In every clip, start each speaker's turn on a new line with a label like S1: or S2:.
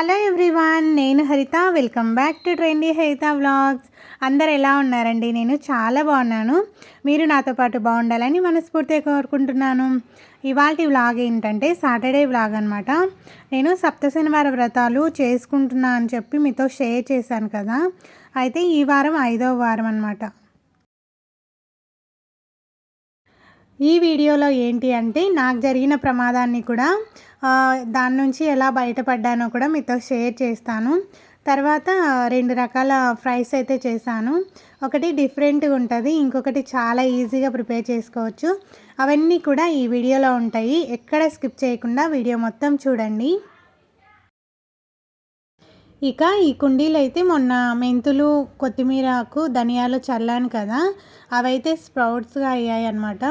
S1: Hello everyone నేను Haritha. Welcome back to trendy Haritha vlogs అందరు ఎలా ఉన్నారండి? నేను చాలా బాగున్నాను. మీరు నాతో పాటు బాగుండాలని మనస్ఫూర్తిగా కోరుకుంటున్నాను. ఇవాళ వ్లాగ్ ఏంటంటే సాటర్డే వ్లాగ్ అనమాట నేను సప్త శనివార వ్రతాలు చేసుకుంటున్నా అని చెప్పి మీతో షేర్ చేశాను కదా. అయితే ఈ వారం ఐదవ వారం అనమాట ఈ వీడియోలో ఏంటి అంటే నాకు జరిగిన ప్రమాదాన్ని కూడా దాని నుంచి ఎలా బయటపడ్డానో కూడా మీతో షేర్ చేస్తాను. తర్వాత రెండు రకాల ఫ్రైస్ అయితే చేశాను. ఒకటి డిఫరెంట్గా ఉంటుంది ఇంకొకటి చాలా ఈజీగా ప్రిపేర్ చేసుకోవచ్చు. అవన్నీ కూడా ఈ వీడియోలో ఉంటాయి. ఎక్కడ స్కిప్ చేయకుండా వీడియో మొత్తం చూడండి. ఇక ఈ కుండీలు అయితే మొన్న మెంతులు కొత్తిమీరకు ధనియాలు చల్లాను కదా. అవైతే స్ప్రౌట్స్గా అయ్యాయి అనమాట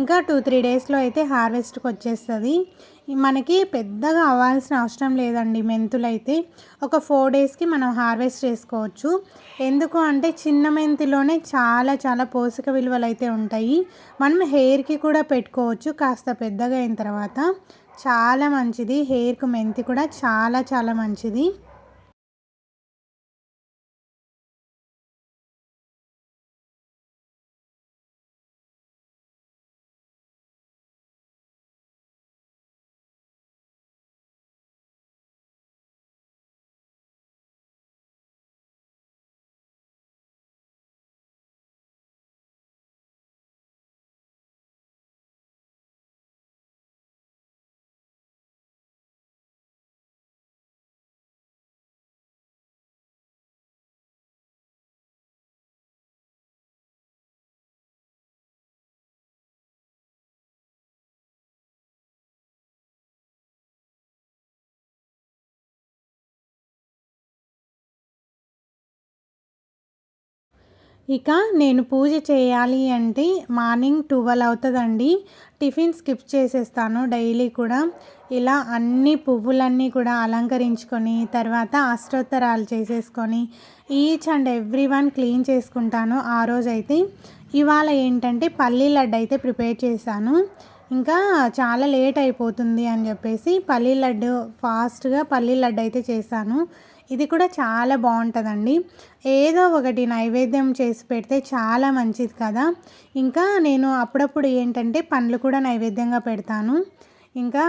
S1: ఇంకా టూ త్రీ డేస్లో అయితే హార్వెస్ట్కి వచ్చేస్తుంది. మనకి పెద్దగా అవ్వాల్సిన అవసరం లేదండి మెంతులు అయితే ఒక ఫోర్ డేస్కి మనం హార్వెస్ట్ చేసుకోవచ్చు. ఎందుకు అంటే చిన్న మెంతిలోనే చాలా చాలా పోషక విలువలు అయితే ఉంటాయి. మనం హెయిర్కి కూడా పెట్టుకోవచ్చు కాస్త పెద్దగా అయిన తర్వాత. చాలా మంచిది. హెయిర్కు మెంతి కూడా చాలా చాలా మంచిది. ఇక నేను పూజ చేయాలి అంటే మార్నింగ్ ట్వెల్వ్ అవుతుందండి. టిఫిన్ స్కిప్ చేసేస్తాను డైలీ కూడా. ఇలా అన్ని పువ్వులన్నీ కూడా అలంకరించుకొని తర్వాత అష్టోత్తరాలు చేసేసుకొని each and every one clean చేసుకుంటాను ఆ రోజైతే. ఇవాళ ఏంటంటే పల్లీ లడ్డు అయితే ప్రిపేర్ చేశాను. ఇంకా చాలా లేట్ అయిపోతుంది అని చెప్పేసి పల్లీ లడ్డు ఫాస్ట్గా పల్లీ లడ్డు అయితే చేశాను. ఇది కూడా చాలా బాగుంటుందండి. ఏదో ఒకటి నైవేద్యం చేసి పెడితే చాలా మంచిది కదా. ఇంకా నేను అప్పుడప్పుడు ఏంటంటే పండ్లు కూడా నైవేద్యంగా పెడతాను. ఇంకా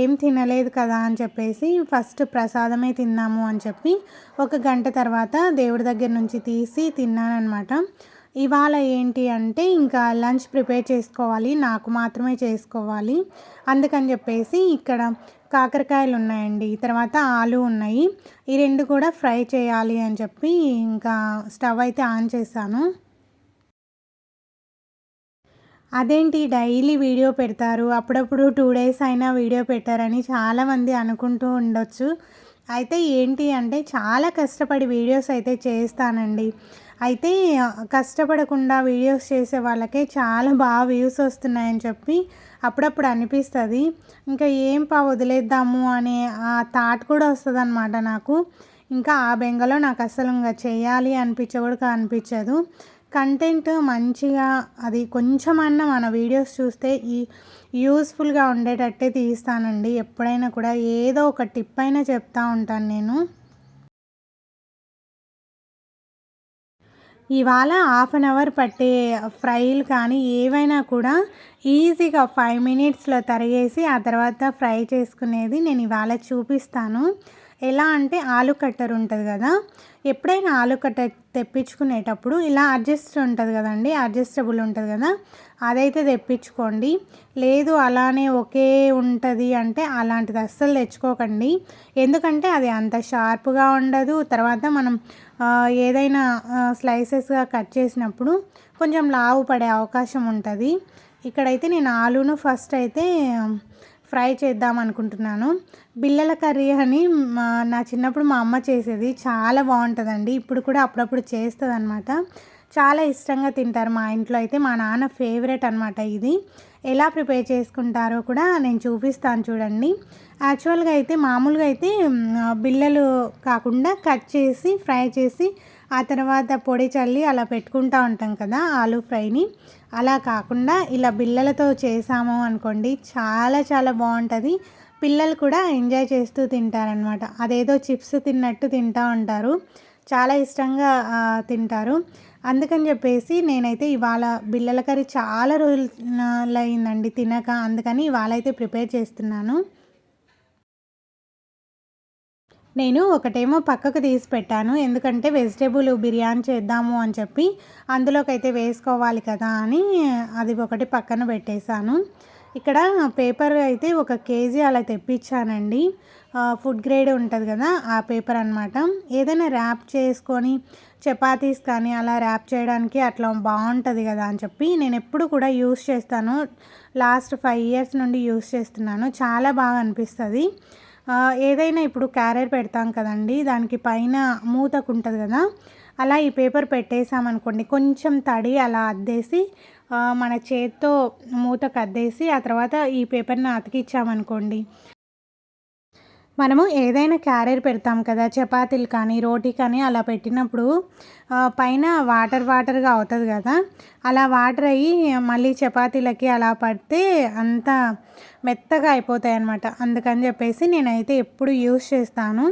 S1: ఏం తినలేదు కదా అని చెప్పేసి ఫస్ట్ ప్రసాదమే తిన్నాము అని చెప్పి ఒక గంట తర్వాత దేవుడి దగ్గర నుంచి తీసి తిన్నానమాట ఇవాళ ఏంటి అంటే ఇంకా లంచ్ ప్రిపేర్ చేసుకోవాలి నాకు మాత్రమే చేసుకోవాలి. అందుకని చెప్పేసి ఇక్కడ కాకరకాయలు ఉన్నాయండి తర్వాత ఆలు ఉన్నాయి. ఈ రెండు కూడా ఫ్రై చేయాలి అని చెప్పి ఇంకా స్టవ్ అయితే ఆన్ చేశాను. అదేంటి డైలీ వీడియో పెడతారు? అప్పుడప్పుడు టూ డేస్ అయినా వీడియో పెట్టారని చాలామంది అనుకుంటూ ఉండొచ్చు. అయితే ఏంటి అంటే చాలా కష్టపడి వీడియోస్ అయితే చేస్తానండి. అయితే కష్టపడకుండా వీడియోస్ చేసే వాళ్ళకే చాలా బాగా వ్యూస్ వస్తున్నాయని చెప్పి అప్పుడప్పుడు అనిపిస్తుంది. ఇంకా ఏం పా వదిలేద్దాము అనే ఆ థాట్ కూడా వస్తుంది అనమాట నాకు. ఇంకా ఆ బెంగలో నాకు అసలు ఇంకా చేయాలి అనిపించ కూడా అనిపించదు. కంటెంట్ మంచిగా అది కొంచెమన్నా మన వీడియోస్ చూస్తే ఈ యూస్ఫుల్గా ఉండేటట్టే తీస్తానండి. ఎప్పుడైనా కూడా ఏదో ఒక టిప్ అయినా చెప్తా ఉంటాను నేను. ఇవాళ హాఫ్ అన్ అవర్ పట్టే ఫ్రైలు కానీ ఏవైనా కూడా ఈజీగా ఫైవ్ మినిట్స్లో తరిగేసి ఆ తర్వాత ఫ్రై చేసుకునేది నేను ఇవాళ చూపిస్తాను. ఎలా అంటే ఆలు కట్టర్ ఉంటుంది కదా? ఎప్పుడైనా ఆలు కట్టర్ తెప్పించుకునేటప్పుడు ఇలా అడ్జస్ట్ ఉంటుంది కదండి అడ్జస్టబుల్ ఉంటుంది కదా? అదైతే తెప్పించుకోండి. లేదు అలానే ఒకే ఉంటుంది అంటే అలాంటిది అస్సలు తెచ్చుకోకండి. ఎందుకంటే అది అంత షార్ప్గా ఉండదు. తర్వాత మనం ఏదైనా స్లైసెస్గా కట్ చేసినప్పుడు కొంచెం లావు పడే అవకాశం ఉంటుంది. ఇక్కడైతే నేను ఆలును ఫస్ట్ అయితే ఫ్రై చేద్దాం అనుకుంటున్నాను. బిల్లల కర్రీ అని మా నా చిన్నప్పుడు మా అమ్మ చేసేది. చాలా బాగుంటుందండి. ఇప్పుడు కూడా అప్పుడప్పుడు చేస్తుంది అనమాట చాలా ఇష్టంగా తింటారు మా ఇంట్లో అయితే. మా నాన్న ఫేవరెట్ అనమాట ఇది. ఎలా ప్రిపేర్ చేసుకుంటారో కూడా నేను చూపిస్తాను చూడండి. యాక్చువల్గా అయితే మామూలుగా అయితే బిల్లలు కాకుండా కట్ చేసి ఫ్రై చేసి ఆ తర్వాత పొడి చల్లి అలా పెట్టుకుంటూ ఉంటాం కదా ఆలూ ఫ్రైని. అలా కాకుండా ఇలా బిల్లలతో చేసాము అనుకోండి చాలా చాలా బాగుంటుంది. పిల్లలు కూడా ఎంజాయ్ చేస్తూ తింటారనమాట అదేదో చిప్స్ తిన్నట్టు తింటూ ఉంటారు. చాలా ఇష్టంగా తింటారు. అందుకని చెప్పేసి నేనైతే ఇవాళ బిళ్ళల కర్రీ చాలా రోజులు అయిందండి తినక అందుకని ఇవాళ అయితే ప్రిపేర్ చేస్తున్నాను. నేను ఒకటేమో పక్కకు తీసి పెట్టాను. ఎందుకంటే వెజిటేబుల్ బిర్యానీ చేద్దాము అని చెప్పి అందులోకైతే వేసుకోవాలి కదా అని అది ఒకటి పక్కన పెట్టేశాను. ఇక్కడ పేపర్ అయితే ఒక కేజీ అలా తెప్పించానండి. ఫుడ్ గ్రేడ్ ఉంటుంది కదా ఆ పేపర్ అనమాట ఏదైనా ర్యాప్ చేసుకొని చపాతీస్ కానీ అలా ర్యాప్ చేయడానికి అట్లా బాగుంటుంది కదా అని చెప్పి నేను ఎప్పుడు కూడా యూస్ చేస్తాను. లాస్ట్ ఫైవ్ ఇయర్స్ నుండి యూస్ చేస్తున్నాను. చాలా బాగా అనిపిస్తుంది. ఏదైనా ఇప్పుడు క్యారర్ పెడతాం కదండి దానికి పైన మూతకు ఉంటుంది కదా అలా ఈ పేపర్ పెట్టేసామనుకోండి కొంచెం తడి అలా అద్దేసి మన చేత్తో మూతకు అద్దేసి ఆ తర్వాత ఈ పేపర్ని అతికిచ్చామనుకోండి మనము ఏదైనా క్యారియర్ పెడతాం కదా చపాతీలు కానీ రోటీ కానీ అలా పెట్టినప్పుడు పైన వాటర్ వాటర్గా అవుతుంది కదా అలా వాటర్ అయ్యి మళ్ళీ చపాతీలకి అలా పడితే అంత మెత్తగా అయిపోతాయి అనమాట అందుకని చెప్పేసి నేనైతే ఎప్పుడు యూస్ చేస్తాను.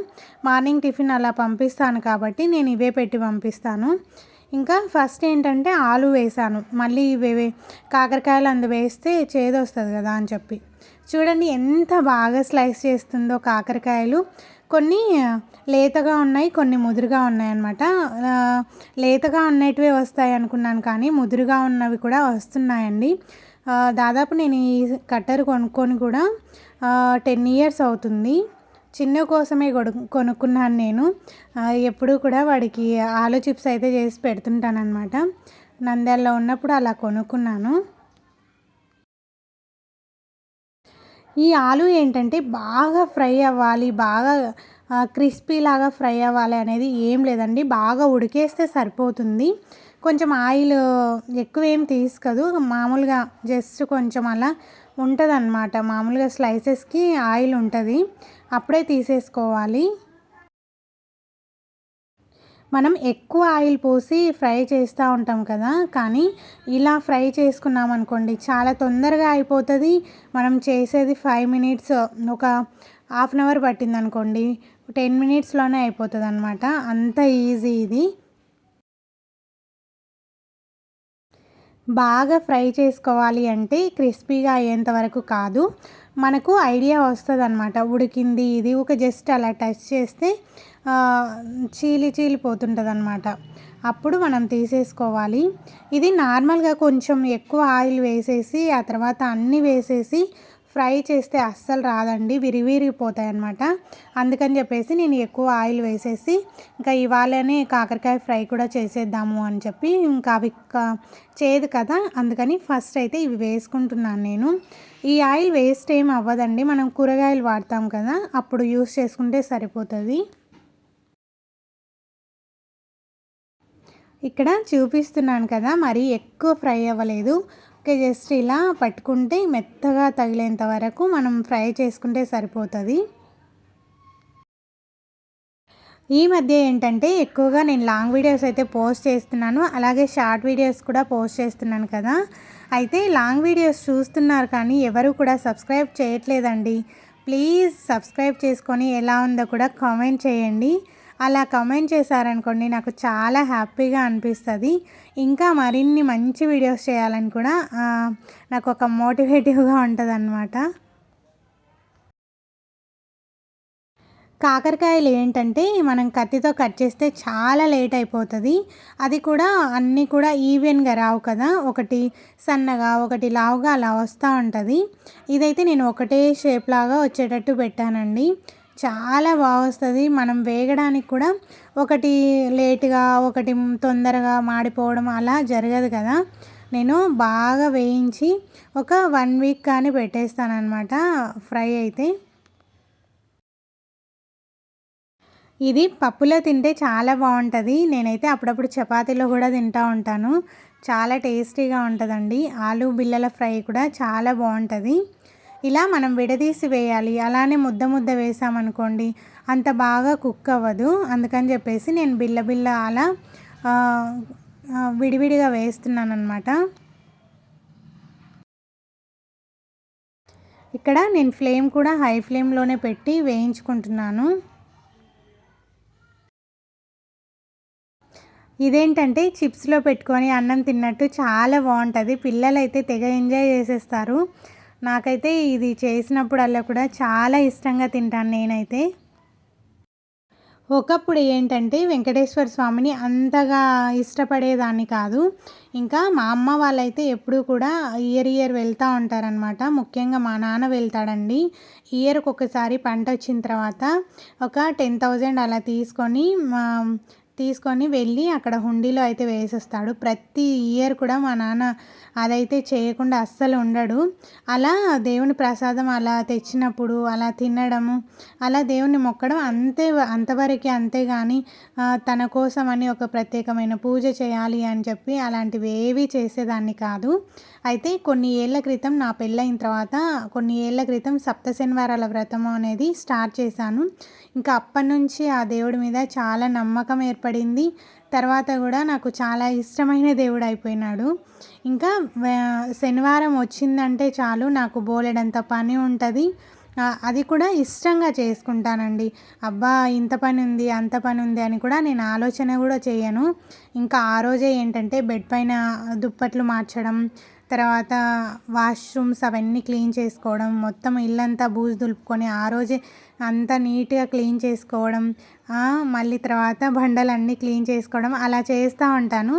S1: మార్నింగ్ టిఫిన్ అలా పంపిస్తాను కాబట్టి నేను ఇవే పెట్టి పంపిస్తాను. ఇంకా ఫస్ట్ ఏంటంటే ఆలు వేసాను. మళ్ళీ ఇవే కాకరకాయలు అందు వేస్తే చేదు వస్తుంది కదా అని చెప్పి. చూడండి ఎంత బాగా స్లైస్ చేస్తుందో కాకరకాయలు. కొన్ని లేతగా ఉన్నాయి కొన్ని ముదురుగా ఉన్నాయి అన్నమాట. లేతగా ఉన్నటివే వస్తాయి అనుకున్నాను కానీ ముదురుగా ఉన్నవి కూడా వస్తున్నాయండి. దాదాపు నేను ఈ కట్టర్ కొనుక్కొని కూడా టెన్ ఇయర్స్ అవుతుంది. చిన్న కోసమే కొనుక్కున్నాను నేను. ఎప్పుడూ కూడా వాడికి ఆలు చిప్స్ అయితే చేసి పెడుతుంటానమాట నంద్యాలలో ఉన్నప్పుడు అలా కొనుక్కున్నాను. ఈ ఆలు ఏంటంటే బాగా ఫ్రై అవ్వాలి బాగా క్రిస్పీ లాగా ఫ్రై అవ్వాలి అనేది ఏం లేదండి. బాగా ఉడికేస్తే సరిపోతుంది. కొంచెం ఆయిల్ ఎక్కువ ఏం తీసుకోదు. మామూలుగా జస్ట్ కొంచెం అలా ఉంటుంది అనమాట మామూలుగా స్లైసెస్కి ఆయిల్ ఉంటుంది. అప్పుడే తీసేసుకోవాలి. మనం ఎక్కువ ఆయిల్ పోసి ఫ్రై చేస్తూ ఉంటాం కదా కానీ ఇలా ఫ్రై చేసుకున్నాం అనుకోండి చాలా తొందరగా అయిపోతుంది. మనం చేసేది ఫైవ్ మినిట్స్ ఒక హాఫ్ అన్ అవర్ పట్టింది అనుకోండి టెన్ మినిట్స్లోనే అయిపోతుంది అనమాట అంత ఈజీ ఇది. బాగా ఫ్రై చేసుకోవాలి అంటే క్రిస్పీగా అయ్యేంత వరకు కాదు. మనకు ఐడియా వస్తుంది అనమాట ఉడికింది ఇది ఒక జస్ట్ అలా టచ్ చేస్తే చీలి చీలిపోతుంటుంది అనమాట అప్పుడు మనం తీసేసుకోవాలి. ఇది నార్మల్గా కొంచెం ఎక్కువ ఆయిల్ వేసేసి ఆ తర్వాత అన్నీ వేసేసి ఫ్రై చేస్తే అస్సలు రాదండి. విరివిరిగిపోతాయి అన్నమాట అందుకని చెప్పేసి నేను ఎక్కువ ఆయిల్ వేసేసి ఇంకా ఇవాళనే కాకరకాయ ఫ్రై కూడా చేసేద్దాము అని చెప్పి ఇంకా అవి చేదు కదా అందుకని ఫస్ట్ అయితే ఇవి వేసుకుంటున్నాను నేను. ఈ ఆయిల్ వేస్ట్ ఏం అవ్వదండి. మనం కూరగాయలు వాడతాం కదా అప్పుడు యూస్ చేసుకుంటే సరిపోతుంది. ఇక్కడ చూపిస్తున్నాను కదా మరీ ఎక్కువ ఫ్రై అవ్వలేదు. ఓకే జస్ట్ ఇలా పట్టుకుంటే మెత్తగా తగిలేంత వరకు మనం ఫ్రై చేసుకుంటే సరిపోతుంది. ఈ మధ్య ఏంటంటే ఎక్కువగా నేను లాంగ్ వీడియోస్ అయితే పోస్ట్ చేస్తున్నాను. అలాగే షార్ట్ వీడియోస్ కూడా పోస్ట్ చేస్తున్నాను కదా. అయితే లాంగ్ వీడియోస్ చూస్తున్నారు కానీ ఎవరు కూడా సబ్స్క్రైబ్ చేయట్లేదండి. ప్లీజ్ సబ్స్క్రైబ్ చేసుకొని ఎలా ఉందో కూడా కామెంట్ చేయండి. అలా కామెంట్ చేశారనుకోండి నాకు చాలా హ్యాపీగా అనిపిస్తుంది. ఇంకా మరిన్ని మంచి వీడియోస్ చేయాలని కూడా నాకు ఒక మోటివేటివ్గా ఉంటుంది కాకరకాయలు ఏంటంటే మనం కత్తితో కట్ చేస్తే చాలా లేట్ అయిపోతుంది. అది కూడా అన్నీ కూడా ఈవెన్గా రావు కదా. ఒకటి సన్నగా ఒకటి లావుగా అలా వస్తూ ఉంటుంది. ఇదైతే నేను ఒకటే షేప్ లాగా వచ్చేటట్టు పెట్టానండి. చాలా బాగా వస్తుంది. మనం వేగడానికి కూడా ఒకటి లేటుగా ఒకటి తొందరగా మాడిపోవడం అలా జరగదు కదా. నేను బాగా వేయించి ఒక వన్ వీక్ కానీ పెట్టేస్తానమాట ఫ్రై అయితే. ఇది పప్పులో తింటే చాలా బాగుంటుంది. నేనైతే అప్పుడప్పుడు చపాతీలో కూడా తింటూ ఉంటాను. చాలా టేస్టీగా ఉంటుందండి. ఆలు బిల్లల ఫ్రై కూడా చాలా బాగుంటుంది. ఇలా మనం విడదీసి వేయాలి. అలానే ముద్ద ముద్ద వేసామనుకోండి అంత బాగా కుక్ అవ్వదు. అందుకని చెప్పేసి నేను బిల్ల బిల్ల అలా విడివిడిగా వేస్తున్నాను అనమాట ఇక్కడ నేను ఫ్లేమ్ కూడా హై ఫ్లేమ్లోనే పెట్టి వేయించుకుంటున్నాను. ఇదేంటంటే చిప్స్లో పెట్టుకొని అన్నం తిన్నట్టు చాలా బాగుంటుంది పిల్లలు అయితే తెగ ఎంజాయ్ చేసేస్తారు. నాకైతే ఇది చేసినప్పుడల్లా కూడా చాలా ఇష్టంగా తింటాను నేనైతే. ఒకప్పుడు ఏంటంటే వెంకటేశ్వర స్వామిని అంతగా ఇష్టపడేదాన్ని కాదు. ఇంకా మా అమ్మ వాళ్ళైతే ఎప్పుడూ కూడా ఇయర్ ఇయర్ వెళ్తూ ఉంటారనమాట ముఖ్యంగా మా నాన్న వెళ్తాడండి. ఇయర్కి ఒకసారి పంట వచ్చిన తర్వాత ఒక టెన్ థౌజండ్ అలా తీసుకొని తీసుకొని వెళ్ళి అక్కడ హుండీలో అయితే వేసేస్తాడు. ప్రతి ఇయర్ కూడా మా నాన్న అదైతే చేయకుండా అస్సలు ఉండడు. అలా దేవుని ప్రసాదం అలా తెచ్చినప్పుడు అలా తినడము అలా దేవుని మొక్కడం అంతే అంతవరకే అంతే కానీ తన కోసం అని ఒక ప్రత్యేకమైన పూజ చేయాలి అని చెప్పి అలాంటివి ఏవి చేసేదాన్ని కాదు. అయితే కొన్ని ఏళ్ళ క్రితం నా పెళ్ళైన తర్వాత కొన్ని ఏళ్ళ క్రితం సప్త శనివారాల వ్రతం అనేది స్టార్ట్ చేశాను. ఇంకా అప్పటి నుంచి ఆ దేవుడి మీద చాలా నమ్మకం ఏర్పడింది. తర్వాత కూడా నాకు చాలా ఇష్టమైన దేవుడు అయిపోయినాడు. ఇంకా శనివారం వచ్చిందంటే చాలు నాకు బోలెడంత పని ఉంటుంది. అది కూడా ఇష్టంగా చేసుకుంటానండి. అబ్బా ఇంత పని ఉంది అంత పని ఉంది అని కూడా నేను ఆలోచన కూడా చేయను. ఇంకా ఆ రోజే ఏంటంటే బెడ్ పైన దుప్పట్లు మార్చడం తర్వాత వాష్రూమ్స్ అవన్నీ క్లీన్ చేసుకోవడం మొత్తం ఇల్లంతా బూజు దులుపుకొని ఆ రోజే అంతా నీట్గా క్లీన్ చేసుకోవడం మళ్ళీ తర్వాత బండలన్నీ క్లీన్ చేసుకోవడం అలా చేస్తూ ఉంటాను.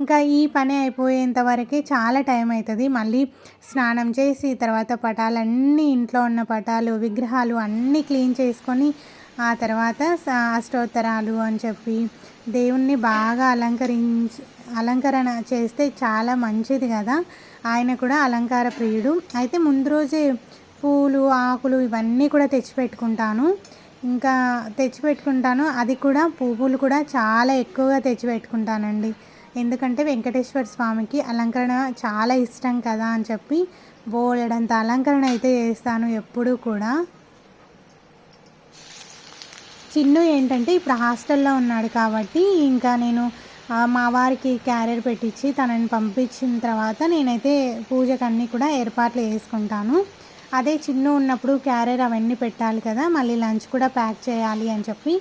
S1: ఇంకా ఈ పని అయిపోయేంతవరకే చాలా టైం అవుతుంది మళ్ళీ స్నానం చేసి తర్వాత పటాలన్నీ ఇంట్లో ఉన్న పటాలు విగ్రహాలు అన్నీ క్లీన్ చేసుకొని ఆ తర్వాత అష్టోత్తరాలు అని చెప్పి దేవుణ్ణి బాగా అలంకరించి అలంకరణ చేస్తే చాలా మంచిది కదా. ఆయన కూడా అలంకార ప్రియుడు. అయితే ముందు రోజే పూలు ఆకులు ఇవన్నీ కూడా తెచ్చిపెట్టుకుంటాను. ఇంకా తెచ్చిపెట్టుకుంటాను. అది కూడా పువ్వులు కూడా చాలా ఎక్కువగా తెచ్చిపెట్టుకుంటానండి. ఎందుకంటే వెంకటేశ్వర స్వామికి అలంకరణ చాలా ఇష్టం కదా అని చెప్పి బోలెడంత అలంకరణ అయితే చేస్తాను ఎప్పుడూ కూడా. చిన్ను ఏంటంటే ఇప్పుడు హాస్టల్లో ఉన్నాడు కాబట్టి ఇంకా నేను మా వారికి క్యారియర్ పెట్టించి తనని పంపించిన తర్వాత నేనైతే పూజకు అన్నీ కూడా ఏర్పాట్లు చేసుకుంటాను. అదే చిన్న ఉన్నప్పుడు క్యారియర్ అవన్నీ పెట్టాలి కదా మళ్ళీ లంచ్ కూడా ప్యాక్ చేయాలి అని చెప్పి.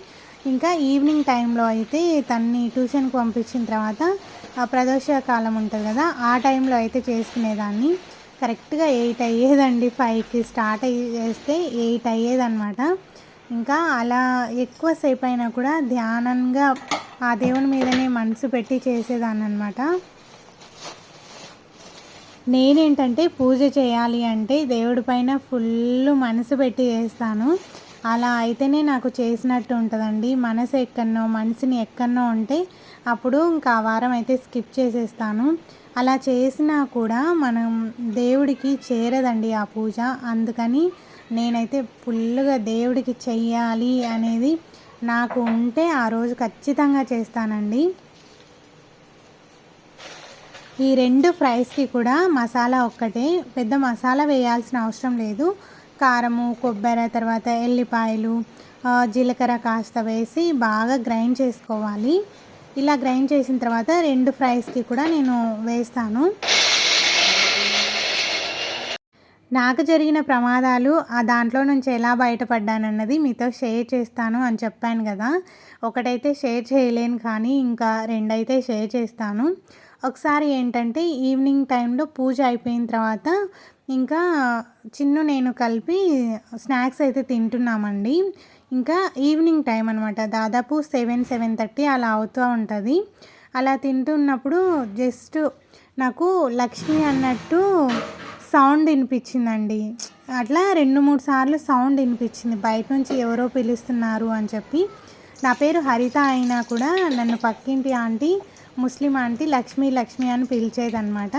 S1: ఇంకా ఈవినింగ్ టైంలో అయితే తన్ని ట్యూషన్కి పంపించిన తర్వాత ప్రదోష కాలం ఉంటుంది కదా ఆ టైంలో అయితే చేసుకునేదాన్ని. కరెక్ట్గా ఎయిట్ అయ్యేదండి ఫైవ్కి స్టార్ట్ అయ్యి చేస్తే ఎయిట్ అయ్యేదన్నమాట. ఇంకా అలా ఎక్కువసేపు అయినా కూడా ధ్యానంగా ఆ దేవుని మీదనే మనసు పెట్టి చేసేదాన్ని అనమాట నేనేంటంటే పూజ చేయాలి అంటే దేవుడి పైన ఫుల్ మనసు పెట్టి చేస్తాను. అలా అయితేనే నాకు చేసినట్టు ఉంటుందండి. మనసు ఎక్కడనో మనసుని ఎక్కడనో ఉంటే అప్పుడు ఇంకా వారం అయితే స్కిప్ చేసేస్తాను. అలా చేసినా కూడా మనం దేవుడికి చేరదండి ఆ పూజ. అందుకని నేనైతే ఫుల్గా దేవుడికి చెయ్యాలి అనేది నాకు ఉంటే ఆ రోజు ఖచ్చితంగా చేస్తానండి. ఈ రెండు ఫ్రైస్కి కూడా మసాలా ఒక్కటే పెద్ద మసాలా వేయాల్సిన అవసరం లేదు. కారము కొబ్బరి తర్వాత ఎల్లిపాయలు జీలకర్ర కాస్త వేసి బాగా గ్రైండ్ చేసుకోవాలి. ఇలా గ్రైండ్ చేసిన తర్వాత రెండు ఫ్రైస్కి కూడా నేను వేస్తాను. నాకు జరిగిన ప్రమాదాలు ఆ దాంట్లో నుంచి ఎలా బయటపడ్డానన్నది మీతో షేర్ చేస్తాను అని చెప్పాను కదా. ఒకటైతే షేర్ చేయలేను కానీ ఇంకా రెండైతే షేర్ చేస్తాను. ఒకసారి ఏంటంటే ఈవినింగ్ టైంలో పూజ అయిపోయిన తర్వాత ఇంకా చిన్ను నేను కలిపి స్నాక్స్ అయితే తింటున్నామండి. ఇంకా ఈవినింగ్ టైం అనమాట దాదాపు సెవెన్ సెవెన్ థర్టీ అలా అవుతూ ఉంటుంది. అలా తింటున్నప్పుడు జస్ట్ నాకు లక్ష్మి అన్నట్టు సౌండ్ వినిపించిందండి. అట్లా రెండు మూడు సార్లు సౌండ్ వినిపించింది. బయట నుంచి ఎవరో పిలుస్తున్నారు అని చెప్పి. నా పేరు హరిత అయినా కూడా నన్ను పక్కింటి aunty Muslim aunty Lakshmi Lakshmi అని పిలిచేదనమాట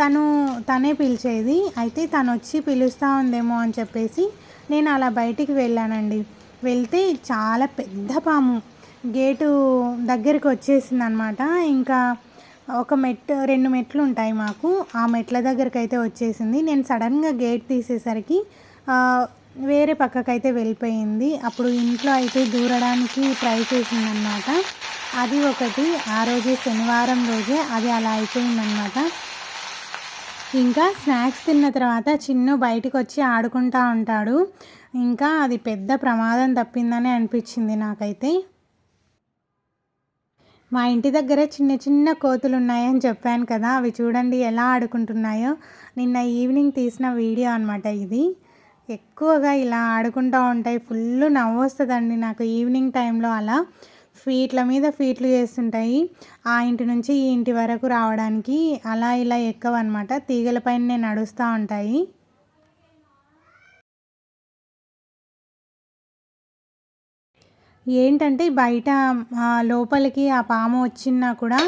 S1: తను తనే పిలిచేది. అయితే తను వచ్చి పిలుస్తూ ఉందేమో అని చెప్పేసి నేను అలా బయటికి వెళ్ళానండి. వెళ్తే చాలా పెద్ద పాము గేటు దగ్గరికి వచ్చేసింది అనమాట ఇంకా ఒక మెట్ రెండు మెట్లు ఉంటాయి మాకు. ఆ మెట్ల దగ్గరికి అయితే వచ్చేసింది. నేను సడన్గా గేట్ తీసేసరికి వేరే పక్కకైతే వెళ్ళిపోయింది. అప్పుడు ఇంట్లో అయితే దూరడానికి ట్రై చేసిందనమాట అది ఒకటి. ఆ రోజే శనివారం రోజే అది అలా అయిపోయిందనమాట ఇంకా స్నాక్స్ తిన్న తర్వాత చిన్ను బయటికి వచ్చి ఆడుకుంటా ఉంటాడు. ఇంకా అది పెద్ద ప్రమాదం తప్పిందని అనిపించింది నాకైతే. మా ఇంటి దగ్గర చిన్న చిన్న కోతులు ఉన్నాయని చెప్పాను కదా అవి చూడండి ఎలా ఆడుకుంటున్నాయో. నిన్న ఈవినింగ్ తీసిన వీడియో అనమాట ఇది. ఎక్కువగా ఇలా ఆడుకుంటూ ఉంటాయి ఫుల్ నవ్వు వస్తుందండి నాకు ఈవినింగ్ టైంలో అలా. ఫీట్ల మీద ఫీట్లు చేస్తుంటాయి. ఆ ఇంటి నుంచి ఈ ఇంటి వరకు రావడానికి అలా ఇలా ఎక్కవన్నమాట. తీగలపైన నడుస్తూ ఉంటాయి. ఏంటంటే బయట లోపలికి ఆ పాము వచ్చినా కూడా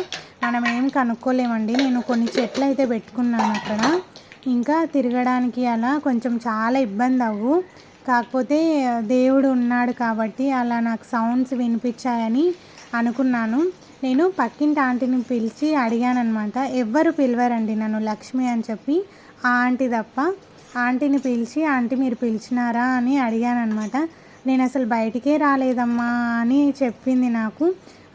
S1: మనం ఏం కనుక్కోలేమండి. నేను కొన్ని చెట్లు అయితే పెట్టుకున్నాను అక్కడ. ఇంకా తిరగడానికి అలా కొంచెం చాలా ఇబ్బంది అవ్వు కాకపోతే దేవుడు ఉన్నాడు కాబట్టి అలా నాకు సౌండ్స్ వినిపించాయని అనుకున్నాను. నేను పక్కింటి ఆంటీని పిలిచి అడిగానమాట ఎవ్వరు పిలవరండి నన్ను లక్ష్మి అని చెప్పి. ఆ ఆంటీ తప్ప. ఆంటీని పిలిచి ఆంటీ మీరు పిలిచినారా అని అడిగానమాట నేను అసలు బయటికే రాలేదమ్మా అని చెప్పింది నాకు.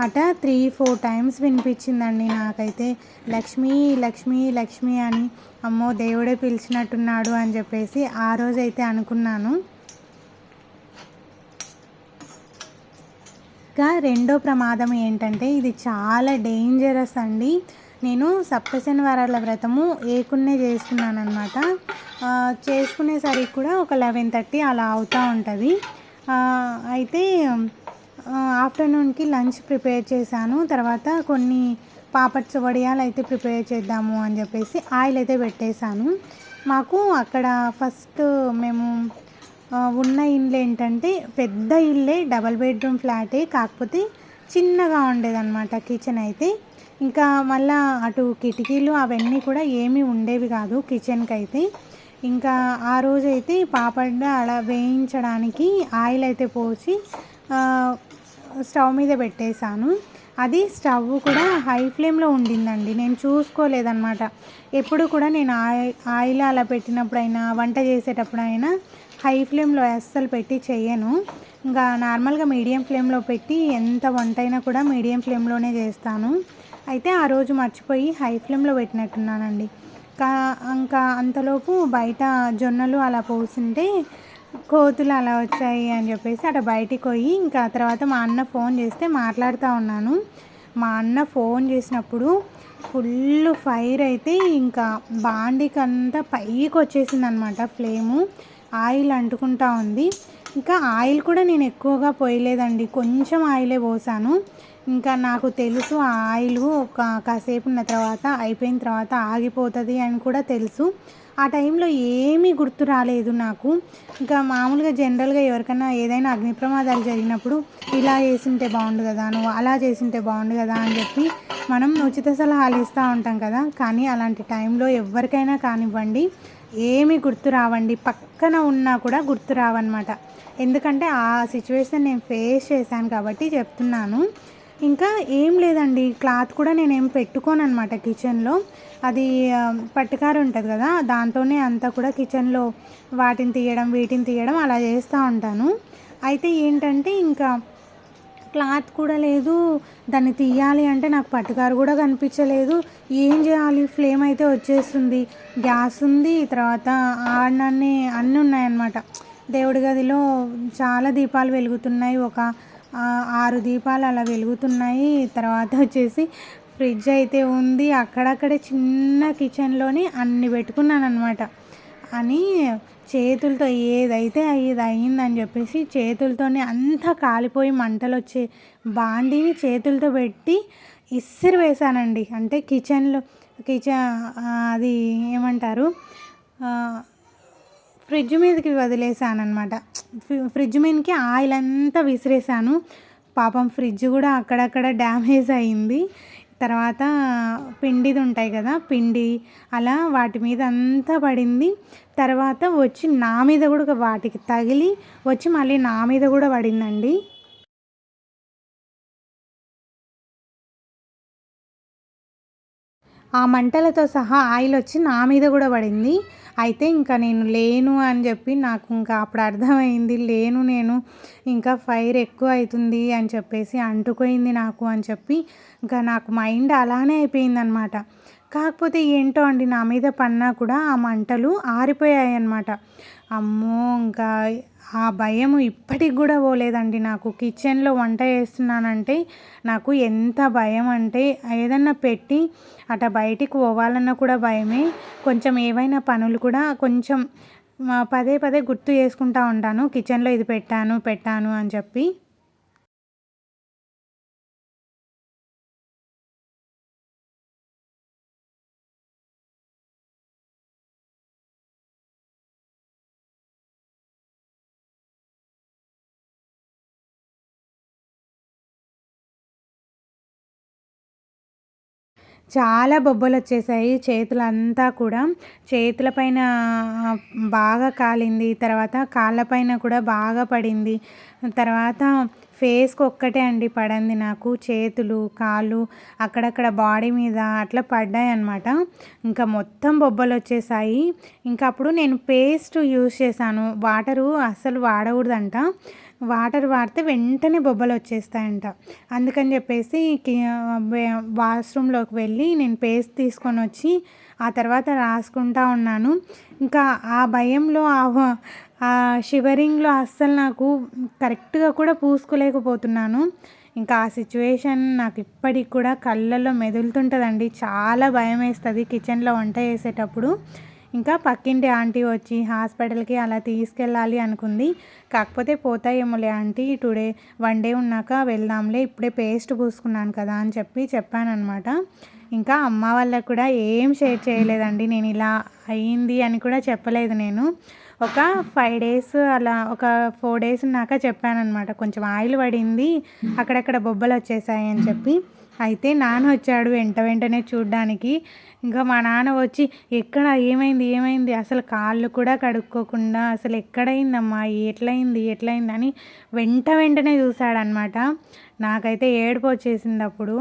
S1: అట త్రీ ఫోర్ టైమ్స్ వినిపించిందండి నాకైతే. లక్ష్మి లక్ష్మి లక్ష్మి అని అమ్మో దేవుడే పిలిచినట్టున్నాడు అని చెప్పేసి ఆ రోజైతే అనుకున్నాను. ఇంకా రెండో ప్రమాదం ఏంటంటే ఇది చాలా డేంజరస్ అండి. నేను సప్తశనివారాల వ్రతము ఏకున్నే చేసుకున్నాను అనమాట చేసుకునేసరికి కూడా ఒక లెవెన్ థర్టీ అలా అవుతూ ఉంటుంది. అయితే ఆఫ్టర్నూన్కి లంచ్ ప్రిపేర్ చేశాను. తర్వాత కొన్ని పాపడ్స్ వడియాలు అయితే ప్రిపేర్ చేద్దాము అని చెప్పేసి ఆయిల్ అయితే పెట్టేశాను. మాకు అక్కడ ఫస్ట్ మేము ఉన్న ఇల్లు ఏంటంటే పెద్ద ఇల్లే డబల్ బెడ్రూమ్ ఫ్లాటే. కాకపోతే చిన్నగా ఉండేదన్నమాట కిచెన్ అయితే. ఇంకా మళ్ళా అటు కిటికీలు అవన్నీ కూడా ఏమీ ఉండేవి కాదు కిచెన్కి అయితే ఇంకా ఆ రోజైతే పాపడ్డ అలా వేయించడానికి ఆయిల్ అయితే పోసి స్టవ్ మీద పెట్టేశాను. అది స్టవ్ కూడా హై ఫ్లేమ్లో ఉండిందండి. నేను చూసుకోలేదన్నమాట. ఎప్పుడు కూడా నేను ఆయిల్ ఆయిల్ అలా పెట్టినప్పుడైనా వంట చేసేటప్పుడైనా హై ఫ్లేమ్లో అస్సలు పెట్టి చేయను. ఇంకా నార్మల్గా మీడియం ఫ్లేమ్లో పెట్టి ఎంత వంట అయినా కూడా మీడియం ఫ్లేమ్లోనే చేస్తాను. అయితే ఆ రోజు మర్చిపోయి హై ఫ్లేమ్లో పెట్టినట్టున్నానండి. కా ఇంకా అంతలోపు బయట జొన్నలు అలా పోసింటే కోతులు అలా వచ్చాయి అని చెప్పేసి అటు బయటికి పోయి ఇంకా తర్వాత మా అన్న ఫోన్ చేస్తే మాట్లాడుతూ ఉన్నాను. మా అన్న ఫోన్ చేసినప్పుడు ఫుల్ ఫైర్ అయితే ఇంకా బాండికంతా పైకి వచ్చేసింది అనమాట ఫ్లేము. ఆయిల్ అంటుకుంటా ఉంది. ఇంకా ఆయిల్ కూడా నేను ఎక్కువగా పోయలేదండి. కొంచెం ఆయిలే పోసాను. ఇంకా నాకు తెలుసు ఆ ఆయిల్ ఒక కాసేపు ఉన్న తర్వాత అయిపోయిన తర్వాత ఆగిపోతుంది అని కూడా తెలుసు. ఆ టైంలో ఏమీ గుర్తు రాలేదు నాకు. ఇంకా మామూలుగా జనరల్గా ఎవరికైనా ఏదైనా అగ్ని ప్రమాదాలు జరిగినప్పుడు ఇలా చేసింటే బాగుండు కదా నువ్వు అలా చేసింటే బాగుండు కదా అని చెప్పి మనం ఉచిత సలహాలు ఇస్తూ ఉంటాం కదా. కానీ అలాంటి టైంలో ఎవరికైనా కానివ్వండి ఏమీ గుర్తు రావండి పక్కన ఉన్నా కూడా గుర్తు రావన్నమాట. ఎందుకంటే ఆ సిచ్యువేషన్ నేను ఫేస్ చేశాను కాబట్టి చెప్తున్నాను. ఇంకా ఏం లేదండి. క్లాత్ కూడా నేనేం పెట్టుకోను అనమాట కిచెన్లో. అది పట్టుకారు ఉంటుంది కదా దాంతోనే అంతా కూడా కిచెన్లో వాటిని తీయడం వీటిని తీయడం అలా చేస్తూ ఉంటాను. అయితే ఏంటంటే ఇంకా క్లాత్ కూడా లేదు. దాన్ని తీయాలి అంటే నాకు పట్టుకారు కూడా కనిపించలేదు. ఏం చేయాలి? ఫ్లేమ్ అయితే వచ్చేస్తుంది. గ్యాస్ ఉంది తర్వాత ఆడనన్నీ అన్నీ ఉన్నాయన్నమాట దేవుడి గదిలో చాలా దీపాలు వెలుగుతున్నాయి. ఒక ఆరు దీపాలు అలా వెలుగుతున్నాయి. తర్వాత వచ్చేసి ఫ్రిడ్జ్ అయితే ఉంది. అక్కడక్కడే చిన్న కిచెన్లోనే అన్ని పెట్టుకున్నాను అనమాట అని చేతులతో ఏదైతే ఇది అయిందని చెప్పేసి చేతులతోనే అంతా కాలిపోయి మంటలు వచ్చే బాండీని చేతులతో పెట్టి ఇస్సిరి వేశానండి. అంటే కిచెన్లో కిచెన్ అది ఏమంటారు? ఫ్రిడ్జ్ మీదకి వదిలేసాను అనమాట ఫ్రిడ్జ్ మీదకి ఆయిల్ అంతా విసిరేసాను. పాపం ఫ్రిడ్జ్ కూడా అక్కడక్కడ డ్యామేజ్ అయింది. తర్వాత పిండిది ఉంటాయి కదా పిండి అలా వాటి మీద అంతా పడింది. తర్వాత వచ్చి నా మీద కూడా వాటికి తగిలి వచ్చి మళ్ళీ నా మీద కూడా పడిందండి. ఆ మంటలతో సహా ఆయిల్ వచ్చి నా మీద కూడా పడింది. అయితే ఇంకా నేను లేను అని చెప్పి నాకు ఇంకా అప్పుడు అర్థమైంది లేను నేను ఇంకా ఫైర్ ఎక్కువ అవుతుంది అని చెప్పేసి అంటుకోయింది నాకు అని చెప్పి ఇంకా నాకు మైండ్ అలానే అయిపోయింది అనమాట కాకపోతే ఏంటో అండి నా మీద పన్నా కూడా ఆ మంటలు ఆరిపోయాయి అన్నమాట అమ్మో ఇంకా ఆ భయం ఇప్పటికి కూడా పోలేదండి. నాకు కిచెన్లో వంట చేస్తున్నానంటే నాకు ఎంత భయం అంటే ఏదన్నా పెట్టి అట బయటికి పోవాలన్నా కూడా భయమే. కొంచెం ఏవైనా పనులు కూడా కొంచెం పదే పదే గుర్తు చేసుకుంటూ ఉంటాను. కిచెన్లో ఇది పెట్టాను పెట్టాను అని చెప్పి చాలా బొబ్బలు వచ్చేసాయి. చేతులంతా కూడా చేతుల పైన బాగా కాలింది. తర్వాత కాళ్ళ పైన కూడా బాగా పడింది. తర్వాత ఫేస్కి ఒక్కటే అండి పడింది నాకు. చేతులు కాళ్ళు అక్కడక్కడ బాడీ మీద అట్లా పడ్డాయి అనమాట ఇంకా మొత్తం బొబ్బలు వచ్చేసాయి. ఇంకా అప్పుడు నేను పేస్ట్ యూస్ చేశాను. వాటరు అస్సలు వాడకూడదంట. వాటర్ వాడితే వెంటనే బొబ్బలు వచ్చేస్తాయంట. అందుకని చెప్పేసి వాష్రూమ్లోకి వెళ్ళి నేను పేస్ట్ తీసుకొని వచ్చి ఆ తర్వాత రాసుకుంటా ఉన్నాను. ఇంకా ఆ భయంలో ఆ షివరింగ్లో అస్సలు నాకు కరెక్ట్గా కూడా పూసుకోలేకపోతున్నాను. ఇంకా ఆ సిచ్యువేషన్ నాకు ఇప్పటికి కూడా కళ్ళల్లో మెదులుతుంటుందండి. చాలా భయం వేస్తుంది కిచెన్లో వంట చేసేటప్పుడు. ఇంకా పక్కింటి ఆంటీ వచ్చి హాస్పిటల్కి అలా తీసుకెళ్ళాలి అనుకుంది. కాకపోతే పోతాయేమోలే ఆంటీ టుడే వన్ డే ఉన్నాక వెళ్దాంలే ఇప్పుడే పేస్ట్ పూసుకున్నాను కదా అని చెప్పి చెప్పానమాట ఇంకా అమ్మ వాళ్ళకు కూడా ఏం షేర్ చేయలేదండి నేను ఇలా అయింది అని కూడా చెప్పలేదు నేను. ఒక ఫైవ్ డేస్ అలా ఒక ఫోర్ డేస్ ఉన్నాక చెప్పానమాట కొంచెం ఆయిల్ పడింది అక్కడక్కడ బొబ్బలు వచ్చేసాయి అని చెప్పి. అయితే నాన్న వచ్చాడు వెంట వెంటనే చూడ్డానికి. ఇంకా మా నాన్న వచ్చి ఎక్కడ? ఏమైంది? ఏమైంది? అసలు కాళ్ళు కూడా కడుక్కోకుండా అసలు ఎక్కడైందమ్మా? ఎట్లయింది? ఎట్లయింది? అని వెంట వెంటనే చూశాడనమాట నాకైతే ఏడుపు వచ్చేసింది అప్పుడు.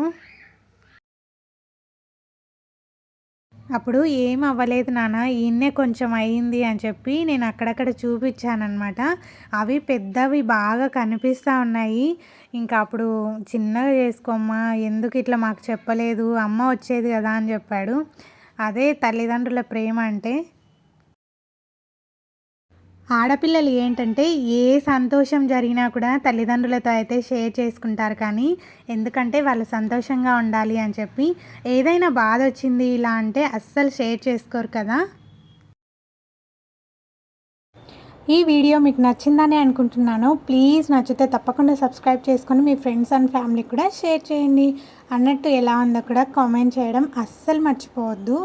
S1: అప్పుడు ఏం అవ్వలేదు నాన్న ఈయన్నే కొంచెం అయింది అని చెప్పి నేను అక్కడక్కడ చూపించానమాట అవి పెద్దవి బాగా కనిపిస్తూ ఉన్నాయి. ఇంకా అప్పుడు చిన్నగా చేసుకోమ్మా ఎందుకు ఇట్లా మాకు చెప్పలేదు అమ్మ వచ్చేది కదా అని చెప్పాడు. అదే తల్లిదండ్రుల ప్రేమ అంటే ఆడపిల్లలు ఏంటంటే ఏ సంతోషం జరిగినా కూడా తల్లిదండ్రులతో అయితే షేర్ చేసుకుంటారు కానీ ఎందుకంటే వాళ్ళు సంతోషంగా ఉండాలి అని చెప్పి ఏదైనా బాధ వచ్చింది ఇలా అంటే అస్సలు షేర్ చేసుకోరు కదా. ఈ వీడియో మీకు నచ్చిందని అనుకుంటున్నాను. ప్లీజ్ నచ్చితే తప్పకుండా సబ్స్క్రైబ్ చేసుకొని మీ ఫ్రెండ్స్ అండ్ ఫ్యామిలీకి కూడా షేర్ చేయండి. అన్నట్టు ఎలా ఉందో కూడా కామెంట్ చేయడం అస్సలు మర్చిపోవద్దు.